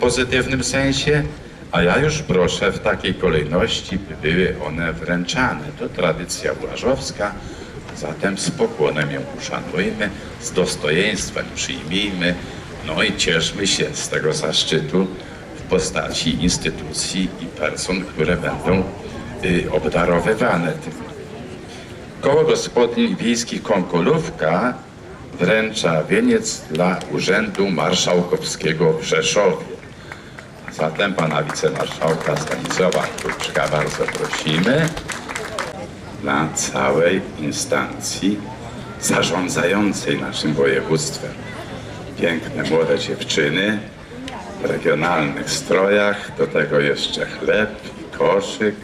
pozytywnym sensie, a ja już proszę w takiej kolejności, by były one wręczane. To tradycja łażowska, zatem z pokłonem ją uszanujmy, z dostojeństwem przyjmijmy, no i cieszmy się z tego zaszczytu w postaci instytucji i person, które będą y, obdarowywane tym. Koło Gospodyń Wiejskich Konkolówka wręcza wieniec dla Urzędu Marszałkowskiego w Rzeszowie. Zatem pana wicemarszałka Stanisława Kruczka bardzo prosimy dla całej instancji zarządzającej naszym województwem. Piękne młode dziewczyny w regionalnych strojach, do tego jeszcze chleb i koszyk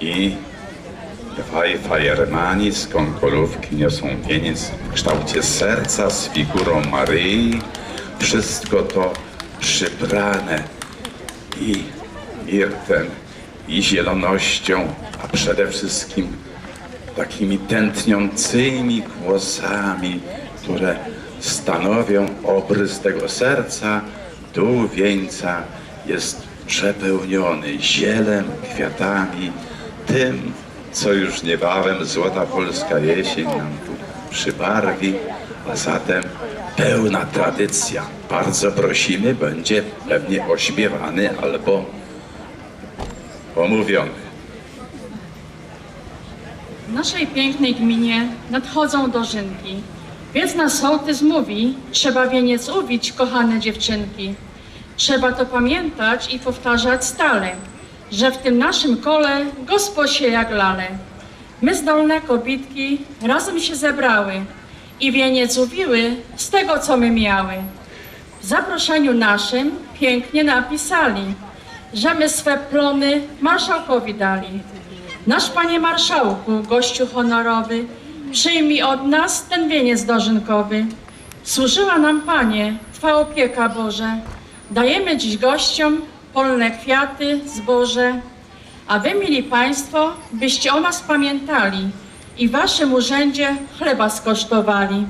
i Dwaj fajermani z konkolówki niosą wieniec w kształcie serca z figurą Maryi. Wszystko to przybrane i mirtem, i zielonością, a przede wszystkim takimi tętniącymi głosami, które stanowią obrys tego serca. Dół wieńca jest przepełniony zielem, kwiatami, tym, co już niebawem złota polska jesień nam tu przybarwi, a zatem pełna tradycja. Bardzo prosimy, będzie pewnie ośpiewany albo omówiony. W naszej pięknej gminie nadchodzą dożynki. Więc na sołtys mówi, trzeba wieniec ubić, kochane dziewczynki. Trzeba to pamiętać i powtarzać stale, że w tym naszym kole gosposie jak lale. My zdolne kobitki razem się zebrały i wieniec ubiły z tego, co my miały. W zaproszeniu naszym pięknie napisali, że my swe plony marszałkowi dali. Nasz panie marszałku, gościu honorowy, przyjmij od nas ten wieniec dożynkowy. Służyła nam panie, twa opieka Boże. Dajemy dziś gościom polne kwiaty, zboże. A wy, mili państwo, byście o nas pamiętali i w waszym urzędzie chleba skosztowali.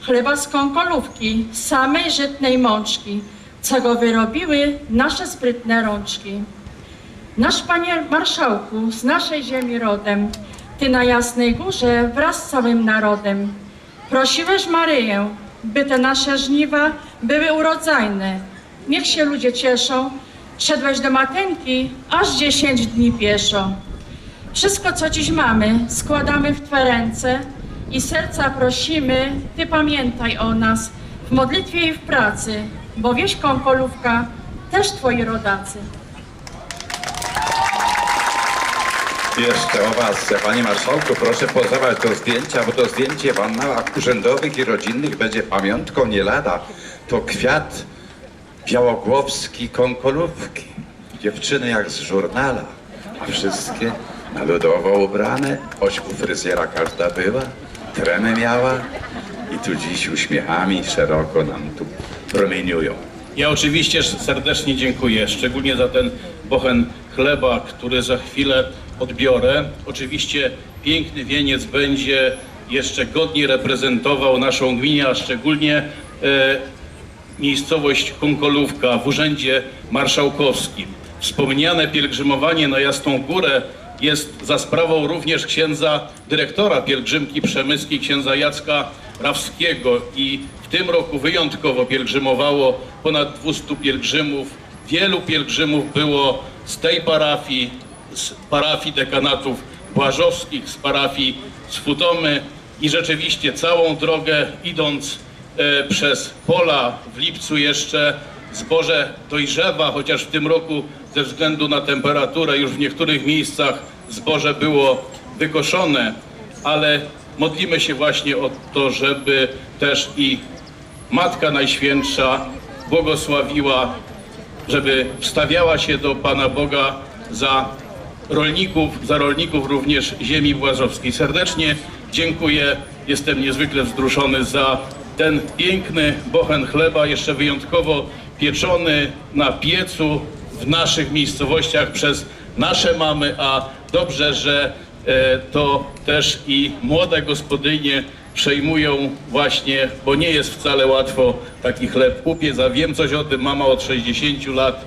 Chleba z konkolówki, samej żytnej mączki, co go wyrobiły nasze sprytne rączki. Nasz panie marszałku, z naszej ziemi rodem, ty na Jasnej Górze wraz z całym narodem. Prosiłeś Maryję, by te nasze żniwa były urodzajne. Niech się ludzie cieszą. Szedłeś do Mateńki aż dziesięć dni pieszo. Wszystko, co dziś mamy, składamy w Twe ręce i serca prosimy, Ty pamiętaj o nas w modlitwie i w pracy, bo wieś Kąkolówka też Twoi rodacy. Jeszcze o was, panie marszałku, proszę pozować do zdjęcia, bo to zdjęcie w annałach urzędowych i rodzinnych będzie pamiątką nie lada. To kwiat białogłowski konkolówki. Dziewczyny jak z żurnala, a wszystkie na ludowo ubrane. Choć u fryzjera każda była, tremę miała i tu dziś uśmiechami szeroko nam tu promieniują. Ja oczywiście serdecznie dziękuję, szczególnie za ten bochen chleba, który za chwilę odbiorę. Oczywiście piękny wieniec będzie jeszcze godnie reprezentował naszą gminę, a szczególnie e, miejscowość Konkolówka w Urzędzie Marszałkowskim. Wspomniane pielgrzymowanie na Jasną Górę jest za sprawą również księdza dyrektora pielgrzymki przemyskiej, księdza Jacka Rawskiego i w tym roku wyjątkowo pielgrzymowało ponad 200 pielgrzymów. Wielu pielgrzymów było z tej parafii, z parafii dekanatów błażowskich, z parafii z i rzeczywiście całą drogę idąc e, przez pola w lipcu jeszcze zboże dojrzewa, chociaż w tym roku ze względu na temperaturę już w niektórych miejscach zboże było wykoszone, ale modlimy się właśnie o to, żeby też i Matka Najświętsza błogosławiła, żeby wstawiała się do Pana Boga za rolników, za rolników również ziemi błażowskiej. Serdecznie dziękuję. Jestem niezwykle wzruszony za ten piękny bochen chleba, jeszcze wyjątkowo pieczony na piecu w naszych miejscowościach przez nasze mamy, a dobrze, że e, to też i młode gospodynie przejmują właśnie, bo nie jest wcale łatwo taki chleb upiec, a wiem coś o tym, mama od 60 lat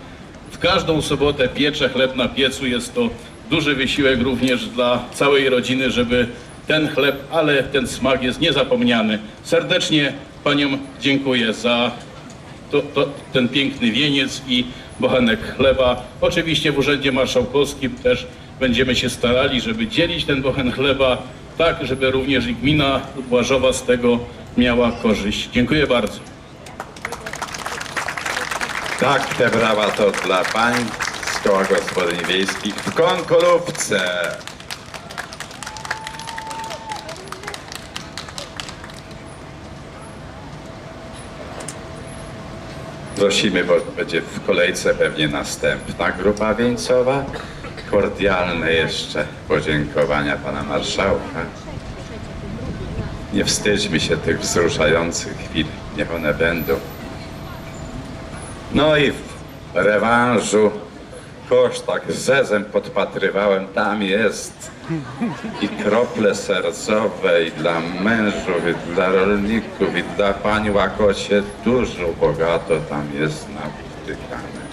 w każdą sobotę piecze chleb na piecu. Jest to duży wysiłek również dla całej rodziny, żeby ten chleb, ale ten smak jest niezapomniany. Serdecznie Paniom dziękuję za to, to, ten piękny wieniec i bochenek chleba. Oczywiście w Urzędzie Marszałkowskim też będziemy się starali, żeby dzielić ten bochen chleba tak, żeby również gmina Błażowa z tego miała korzyść. Dziękuję bardzo. Tak, te brawa to dla pań z koła gospodyń wiejskich w Konkolówce. Prosimy, bo będzie w kolejce pewnie następna grupa wieńcowa. Kordialne jeszcze podziękowania pana marszałka. Nie wstydźmy się tych wzruszających chwil, niech one będą. No i w rewanżu kosz tak zezem podpatrywałem, tam jest i krople sercowe i dla mężów, i dla rolników, i dla pań łakocie dużo bogato tam jest nawtykane.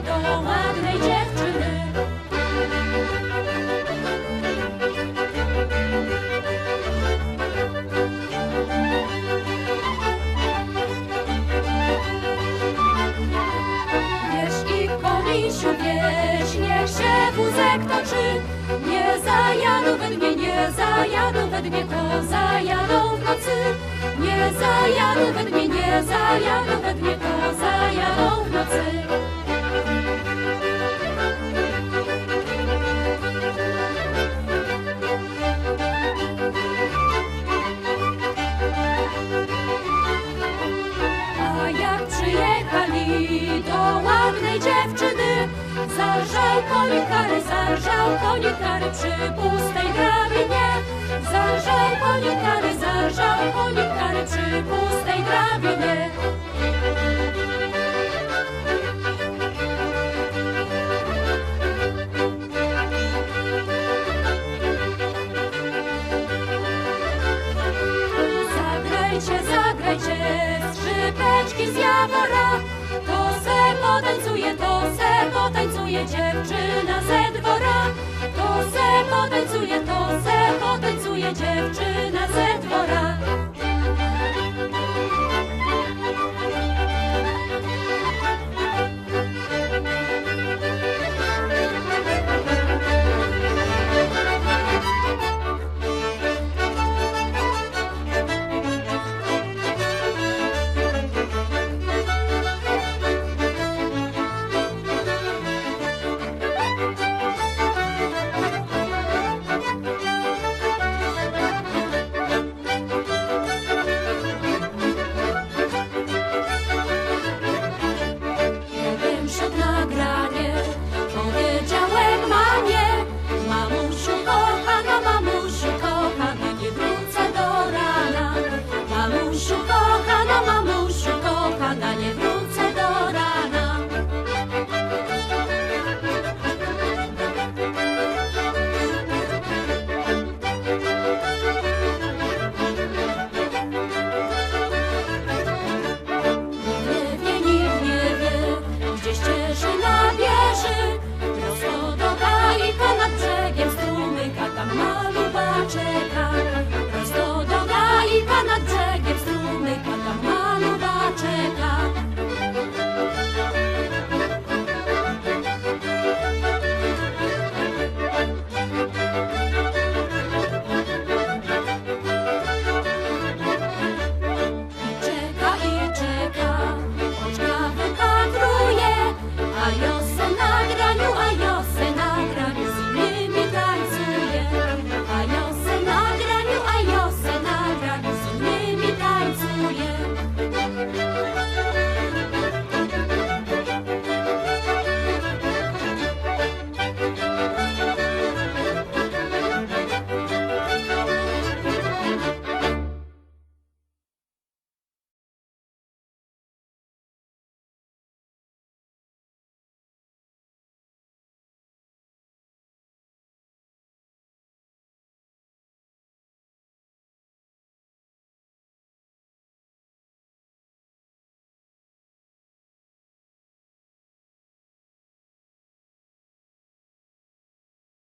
Do ładnej dziewczyny. Wiesz i komisiu wieś, niech się wózek toczy. Nie zajadą we dnie, nie zajadą we dnie, to zajadą w nocy. Nie zajadą we dnie, nie zajadą we dnie, to zajadą w nocy. A jak przyjechali do ładnej dziewczyny, zarżał konik kary, zarżał konik kary przy pustej drabinie. Zarżał konik kary, zarżał konik kary przy pustej drabinie. Zagrajcie, zagrajcie skrzypeczki z jawora To se potańcuje, to se potańcuje dziewczyna ze dwora To se potańcuje, to se potańcuje Całuje dziewczyna ze dwora.